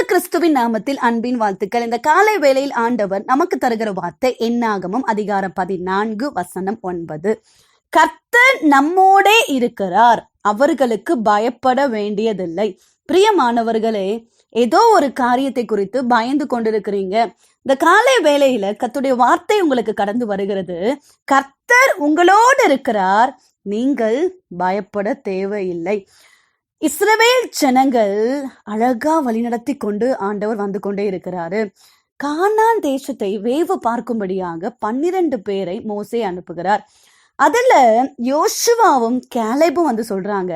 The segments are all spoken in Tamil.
இயேசு கிறிஸ்துவின் நாமத்தில் அன்பின் வாழ்த்துக்கள். இந்த காலை வேளையில் ஆண்டவர் நமக்கு தருகிற வார்த்தை என்னாகமும் அதிகாரம் பதினான்கு வசனம் ஒன்பது. கர்த்தர் நம்மோடே இருக்கிறார். அவர்களுக்கு பயப்பட வேண்டியதில்லை. பிரியமானவர்களே ஏதோ ஒரு காரியத்தை குறித்து பயந்து கொண்டிருக்கிறீங்க. இந்த காலை வேளையில கத்துடைய வார்த்தை உங்களுக்கு கடந்து வருகிறது. கர்த்தர் உங்களோடு இருக்கிறார். நீங்கள் பயப்பட தேவையில்லை. இஸ்ரவேல் ஜனங்கள் அழகா வழிநடத்தி கொண்டு ஆண்டவர் வந்து கொண்டே இருக்கிறாரு. கானான் தேசத்தை வேவு பார்க்கும்படியாக பன்னிரண்டு பேரை மோசே அனுப்புகிறார். அதுல யோசுவாவும் கேலைபும் வந்து சொல்றாங்க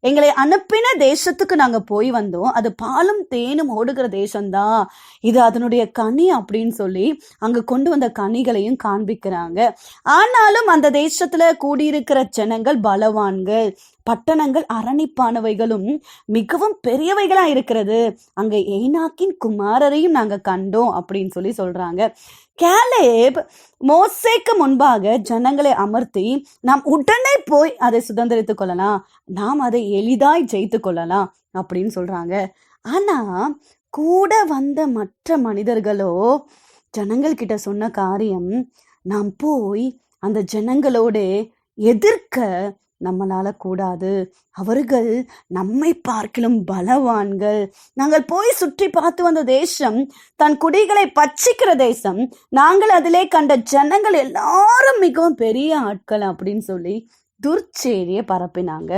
எங்களை அனுப்பின தேசத்துக்கு நாங்க போய் வந்தோம். அது பாலும் தேனும் ஓடுகிற தேசம்தான். இது அதனுடைய கனி அப்படின்னு சொல்லி அங்க கொண்டு வந்த கனிகளையும் காண்பிக்கிறாங்க. ஆனாலும் அந்த தேசத்துல கூடியிருக்கிற ஜனங்கள் பலவான்கள். பட்டணங்கள் அரணிப்பானவைகளும் மிகவும் பெரியவைகளா இருக்கிறது. அங்க ஏனாக்கின் குமாரரையும் நாங்க கண்டோம் அப்படின்னு சொல்லி சொல்றாங்க. கேலேப் மோசேக்கு முன்பாக ஜனங்களை அமர்த்தி நாம் உடனே போய் அதை சுதந்திரித்துக் கொள்ளலாம். நாம் அதை எளிதாய் ஜெயித்து கொள்ளலாம். அப்படின்னு சொல்றாங்க. ஆனா கூட வந்த மற்ற மனிதர்களோ ஜனங்கள் கிட்ட சொன்ன காரியம் நாம் போய் அந்த ஜனங்களோட எதிர்க்க நம்மளால கூடாது. அவர்கள் நம்மை பார்க்கிலும் பலவான்கள். நாங்கள் போய் சுற்றி பார்த்து வந்த தேசம் தன் குடிகளை பச்சிக்கிற தேசம் நாங்கள் அதிலே கண்ட ஜனங்கள் எல்லாரும் மிகவும் பெரிய ஆட்கள் அப்படின்னு சொல்லி துர்ச்செய்தியை பரப்பினாங்க.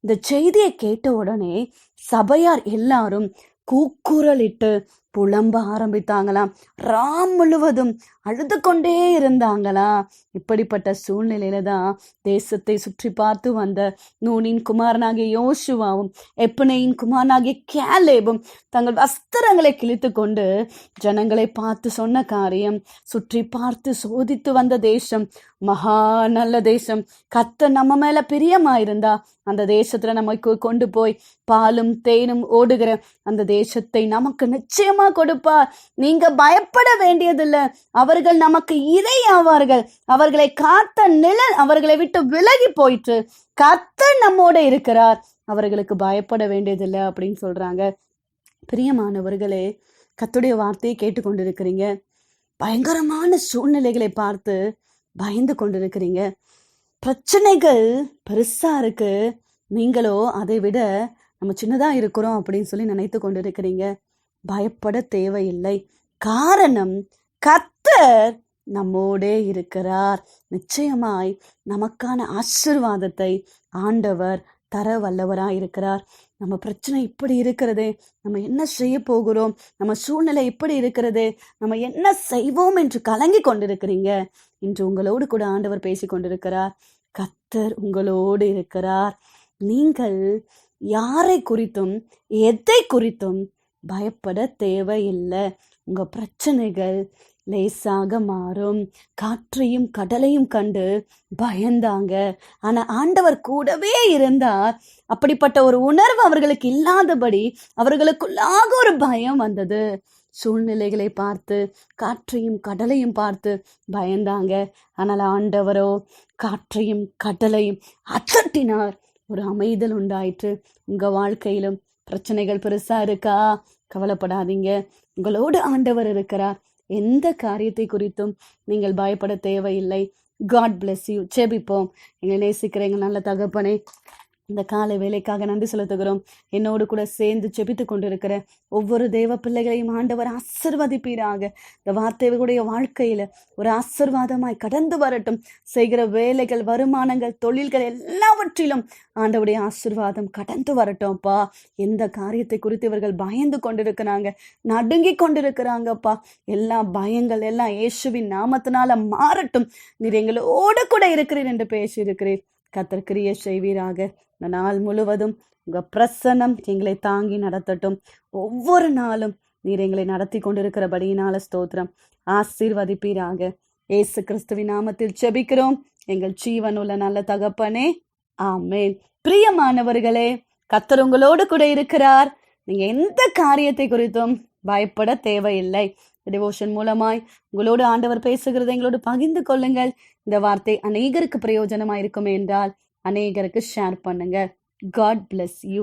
இந்த செய்தியை கேட்ட உடனே சபையார் எல்லாரும் கூக்குரலிட்டு புலம்ப ஆரம்பித்தாங்களாம். ராம் முழுவதும் அழுது கொண்டே இருந்தாங்களா? இப்படிப்பட்ட சூழ்நிலையில தான் தேசத்தை சுற்றி பார்த்து வந்த நூனின் குமாரனாகிய யோசுவாவும் எப்பனையின் குமாரனாகிய கேலேபும் தங்கள் வஸ்திரங்களை கிழித்து கொண்டு ஜனங்களை பார்த்து சொன்ன காரியம் சுற்றி பார்த்து சோதித்து வந்த தேசம் மகா நல்ல தேசம். கத்த நம்ம மேல பிரியமாயிருந்தா அந்த தேசத்துல நமக்கு கொண்டு போய் பாலும் தேனும் ஓடுகிற அந்த தேசத்தை நமக்கு நிச்சயமா கொடுப்பார் நீங்க பயப்பட வேண்டியதில்லை. அவர்கள் நமக்கு இறை ஆவார்கள் அவர்களை காத்த நிழல் அவர்களை விட்டு விலகி போயிற்று. கத்த நம்மோட இருக்கிறார். அவர்களுக்கு பயப்பட வேண்டியதில்லை அப்படின்னு சொல்றாங்க. பிரியமானவர்களே கத்துடைய வார்த்தையை கேட்டுக்கொண்டிருக்கிறீங்க. பயங்கரமான சூழ்நிலைகளை பார்த்து பயந்து கொண்டிருக்கிறீங்க. பிரச்சனைகள் பெருசா இருக்கு. நீங்களோ அதை விட நம்ம சின்னதா இருக்கிறோம் அப்படின்னு சொல்லி நினைத்து கொண்டிருக்கிறீங்க. பயப்பட தேவையில்லை. காரணம் கத்தர் நம்மோடே இருக்கிறார். நிச்சயமாய் நமக்கான ஆசிர்வாதத்தை ஆண்டவர் தர வல்லவராக இருக்கிறார். நம்ம பிரச்சனை இப்படி இருக்கிறதே நம்ம என்ன செய்ய போகிறோம் நம்ம சூழ்நிலை இப்படி இருக்கிறது நம்ம என்ன செய்வோம் என்று கலங்கி கொண்டிருக்கிறீங்க இன்று உங்களோடு கூட ஆண்டவர் பேசி கொண்டிருக்கிறார். கத்தர் உங்களோடு இருக்கிறார். நீங்கள் யாரை குறித்தும் எதை குறித்தும் பயப்பட தேவையில்லை. உங்கள் பிரச்சனைகள் லேசாக மாறும். காற்றையும் கடலையும் கண்டு பயந்தாங்க. ஆனால் ஆண்டவர் கூடவே இருந்தார். அப்படிப்பட்ட ஒரு உணர்வு அவர்களுக்கு இல்லாதபடி அவர்களுக்குள்ளாக ஒரு பயம் வந்தது. சூழ்நிலைகளை பார்த்து காற்றையும் கடலையும் பார்த்து பயந்தாங்க. ஆனால் ஆண்டவரோ காற்றையும் கடலையும் அச்சட்டினார் ஒரு அமைதல் உண்டாயிற்று. உங்கள் வாழ்க்கையிலும் பிரச்சனைகள் பெருசா இருக்கா? கவலைப்படாதீங்க. உங்களோடு ஆண்டவர் இருக்கிறார். எந்த காரியத்தை குறித்தும் நீங்கள் பயப்பட தேவையில்லை. காட் பிளெஸ் யூ செபிப்போம் எங்களை நேசிக்கிற எங்கள் நல்ல தகப்பனே. இந்த காலை வேலைக்காக நன்றி செலுத்துகிறோம். என்னோடு கூட சேர்ந்து செபித்து கொண்டிருக்கிற ஒவ்வொரு தெய்வ பிள்ளைகளையும் ஆண்டவர் ஆசிர்வதிப்பீராக. இந்த வார்த்தைகளுடைய வாழ்க்கையில ஒரு ஆசிர்வாதமாய் கடந்து வரட்டும். செய்கிற வேலைகள் வருமானங்கள் தொழில்கள் எல்லாவற்றிலும் ஆண்டவருடைய ஆசிர்வாதம் கடந்து வரட்டும்ப்பா எந்த காரியத்தை குறித்து இவர்கள் பயந்து கொண்டிருக்கிறாங்க நடுங்கி கொண்டிருக்கிறாங்கப்பா எல்லா பயங்கள் எல்லாம் இயேசுவின் நாமத்தினால மாறட்டும். நீர் எங்களோடு கூட இருக்கிறீர் என்று பேசியிருக்கிறீர். கத்தர் கிரிய செய்வீராக. இந்த நாள் முழுவதும் உங்க பிரசன்னம் எங்களை தாங்கி நடத்தட்டும். ஒவ்வொரு நாளும் நீர் எங்களை நடத்தி கொண்டிருக்கிறபடியினால ஸ்தோத்திரம். ஆசீர்வதிப்பீராக. இயேசு கிறிஸ்துவின் நாமத்தில் செபிக்கிறோம் எங்கள் ஜீவன் உள்ள நல்ல தகப்பனே ஆமேன். பிரியமானவர்களே கத்தர் உங்களோடு கூட இருக்கிறார். நீங்க எந்த காரியத்தை குறித்தும் பயப்பட தேவையில்லை. டிவோஷன் மூலமாய் உங்களோடு ஆண்டவர் பேசுகிறதை எங்களோடு பகிர்ந்து கொள்ளுங்கள். இந்த வார்த்தை அநேகருக்கு பிரயோஜனமா இருக்குமே என்றால் அநேகருக்கு ஷேர் பண்ணுங்க. God bless you